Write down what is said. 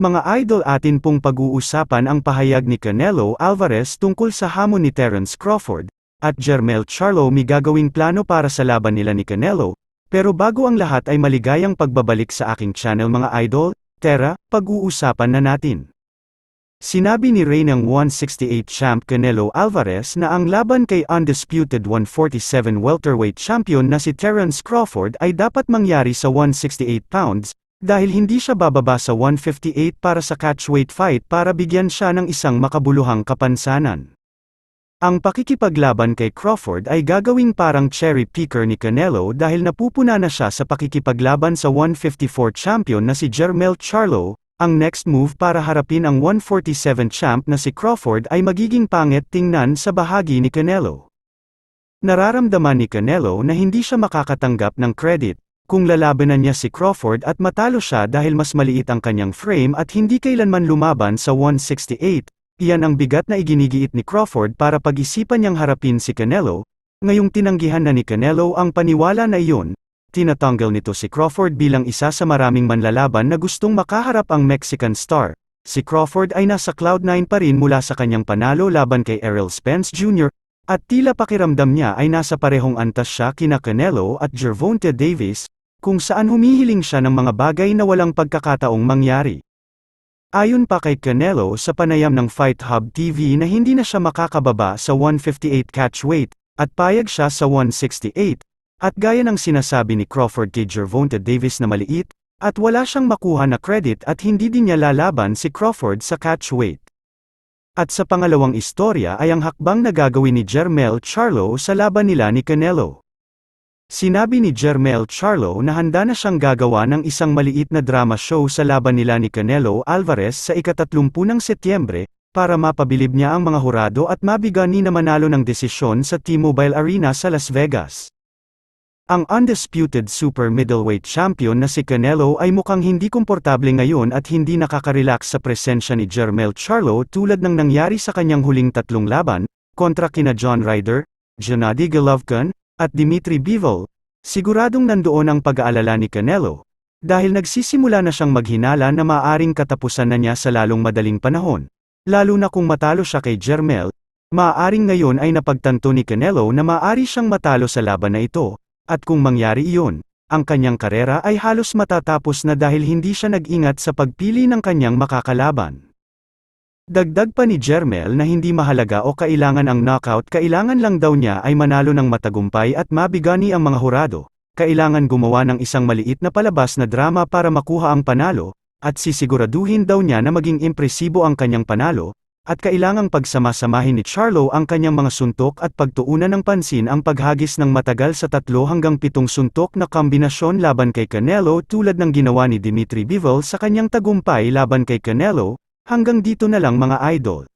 Mga idol atin pong pag-uusapan ang pahayag ni Canelo Alvarez tungkol sa hamon ni Terence Crawford, at Jermel Charlo may gagawing plano para sa laban nila ni Canelo, pero bago ang lahat ay maligayang pagbabalik sa aking channel mga idol, tara, pag-uusapan na natin. Sinabi ni Reynang 168 champ Canelo Alvarez na ang laban kay undisputed 147 welterweight champion na si Terence Crawford ay dapat mangyari sa 168 pounds, dahil hindi siya bababa sa 158 para sa catchweight fight para bigyan siya ng isang makabuluhang kapansanan. Ang pakikipaglaban kay Crawford ay gagawing parang cherry picker ni Canelo dahil napupuna na siya sa pakikipaglaban sa 154 champion na si Jermel Charlo, ang next move para harapin ang 147 champ na si Crawford ay magiging pangit tingnan sa bahagi ni Canelo. Nararamdaman ni Canelo na hindi siya makakatanggap ng credit, kung lalabanan niya si Crawford at matalo siya dahil mas maliit ang kanyang frame at hindi kailanman lumaban sa 168, iyan ang bigat na iginigiit ni Crawford para pag-isipan niyang harapin si Canelo, ngayong tinanggihan na ni Canelo ang paniwala na iyon, tinatanggal nito si Crawford bilang isa sa maraming manlalaban na gustong makaharap ang Mexican star. Si Crawford ay nasa cloud9 pa rin mula sa kanyang panalo laban kay Errol Spence Jr., at tila pakiramdam niya ay nasa parehong antas siya kina Canelo at Gervonta Davis, kung saan humihiling siya ng mga bagay na walang pagkakataong mangyari. Ayon pa kay Canelo sa panayam ng Fight Hub TV na hindi na siya makakababa sa 158 catchweight, at payag siya sa 168, at gaya ng sinasabi ni Crawford kay Gervonta Davis na maliit, at wala siyang makuha na credit at hindi din niya lalaban si Crawford sa catchweight. At sa pangalawang istorya ay ang hakbang na gagawin ni Jermel Charlo sa laban nila ni Canelo. Sinabi ni Jermel Charlo na handa na siyang gagawa ng isang maliit na drama show sa laban nila ni Canelo Alvarez sa ikatatlumpu ng Setyembre, para mapabilib niya ang mga hurado at mabigyan ni na manalo ng desisyon sa T-Mobile Arena sa Las Vegas. Ang undisputed super middleweight champion na si Canelo ay mukhang hindi komportable ngayon at hindi nakaka-relax sa presensya ni Jermel Charlo tulad ng nangyari sa kanyang huling tatlong laban, kontra kina John Ryder, Gennady Golovkin, at Dimitri Bivol, siguradong nandoon ang pag-aalala ni Canelo, dahil nagsisimula na siyang maghinala na maaring katapusan na niya sa lalong madaling panahon. Lalo na kung matalo siya kay Jermel, maaaring ngayon ay napagtanto ni Canelo na maaari siyang matalo sa laban na ito, at kung mangyari iyon, ang kanyang karera ay halos matatapos na dahil hindi siya nag-ingat sa pagpili ng kanyang makakalaban. Dagdag pa ni Jermel na hindi mahalaga o kailangan ang knockout kailangan lang daw niya ay manalo ng matagumpay at mabigani ang mga hurado, kailangan gumawa ng isang maliit na palabas na drama para makuha ang panalo, at sisiguraduhin daw niya na maging impresibo ang kanyang panalo, at kailangang pagsamasamahin ni Charlo ang kanyang mga suntok at pagtuunan ng pansin ang paghagis ng matagal sa tatlo hanggang pitong suntok na kombinasyon laban kay Canelo tulad ng ginawa ni Dimitri Bivol sa kanyang tagumpay laban kay Canelo, hanggang dito na lang mga idol.